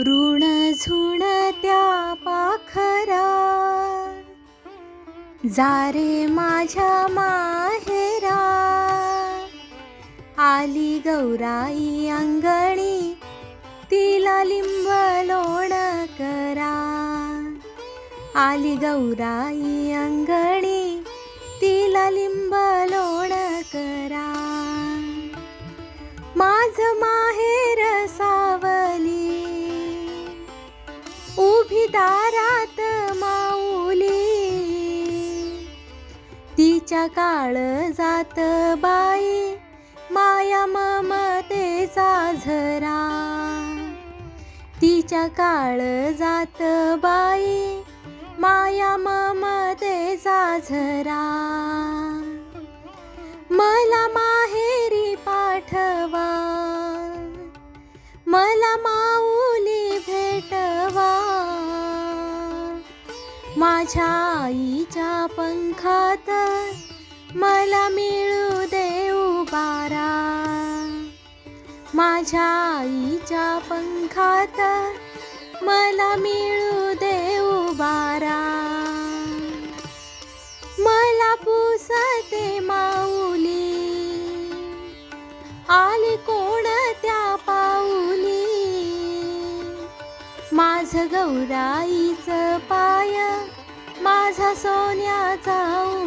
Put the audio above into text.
ऋण झुण त्या पाखरा. जारे माझ्या माहेरा. आली गौराई अंगणी तिला लिंब लोण करा. आली गौराई अंगणी दारात माऊली. तिच्या काळ जात बाई माया ममतेचा झरा. तिच्या काळ जात बाई माया ममतेचा झरा. मला माहेरी पाठवा मला माऊली भेटवा. माझ्या आईच्या पंखात मला मिळू दे उबारा. माझ्या आईच्या पंखात मला मिळू दे उबारा. मला पुसते माऊली आली कोणत्या पाऊली. माझ गौराईच पा सोन्याचा उंबरा